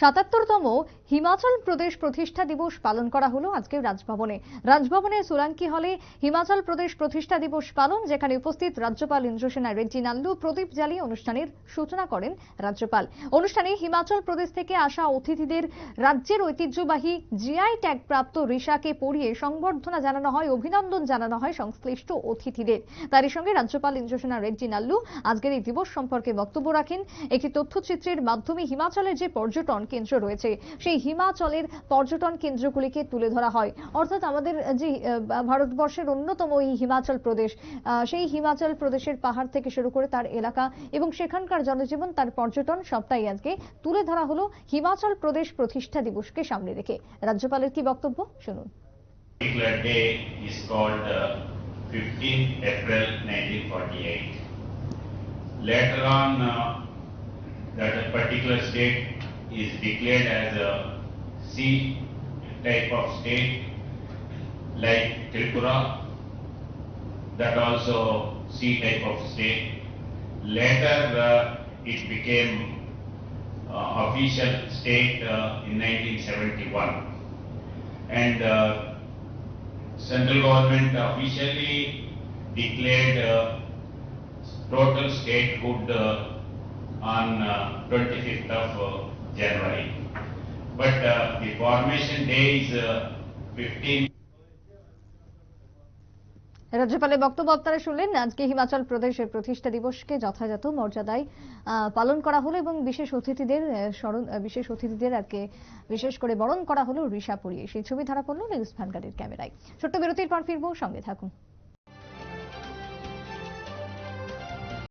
সাতাত্তরতম হিমাচল প্রদেশ প্রতিষ্ঠা দিবস পালন করা হলো আজকে রাজভবনে। রাজভবনে সোলাঙ্কি হলে হিমাচল প্রদেশ প্রতিষ্ঠা দিবস পালন, যেখানে উপস্থিত রাজ্যপাল ইন্দ্রসেনা রেড্ডি নাল্লু, প্রদীপ জ্বালিয়ে অনুষ্ঠানের সূচনা করেন রাজ্যপাল। অনুষ্ঠানে হিমাচল প্রদেশ থেকে আসা অতিথিদের রাজ্যের ঐতিহ্যবাহী জিআই ট্যাগ প্রাপ্ত রিসাকে পড়িয়ে সংবর্ধনা জানানো হয়, অভিনন্দন জানানো হয় সংশ্লিষ্ট অতিথিদের। তারই সঙ্গে রাজ্যপাল ইন্দ্রসেনা রেড্ডি নাল্লু আজকের এই দিবস সম্পর্কে বক্তব্য রাখেন। একটি তথ্যচিত্রের মাধ্যমে হিমাচলের যে পর্যটন কেন্দ্র রয়েছে। সেই হিমাচলের পর্যটন কেন্দ্রগুলিকে তুলে ধরা হয়। অর্থাৎ আমাদের যে ভারতবর্ষের অন্যতম এই হিমাচল প্রদেশ। সেই হিমাচল প্রদেশের পাহাড় থেকে শুরু করে তার এলাকা এবং সেখানকার জনজীবন তার পর্যটন সবটাই আজকে তুলে ধরা হলো হিমাচল প্রদেশ প্রতিষ্ঠা দিবসকে সামনে রেখে। রাজ্যপালের কি বক্তব্য? শুনুন। Uh, 15th April 1948. Later on, uh, that particular state is declared as a C type of state, like Tripura, that also C type of state. Later, uh, it became uh, official state uh, in 1971. And uh, central government officially declared uh, total statehood uh, on uh, 25th of January. But uh, the formation day is uh, 15th রাজ্যপালের বক্তব্য আপনারা শুনলেন আজকে হিমাচল প্রদেশের প্রতিষ্ঠা দিবসকে যথাযথ মর্যাদায় পালন করা হলো এবং বিশেষ অতিথিদের স্মরণ বিশেষ অতিথিদের আজকে বিশেষ করে বরণ করা হলো রিসা পরিয়ে সেই ছবি ধরা পড়ল নিউজ ভ্যানগার্ডের ক্যামেরায়। ছোট্ট বিরতির পর ফিরবো সঙ্গে থাকুন।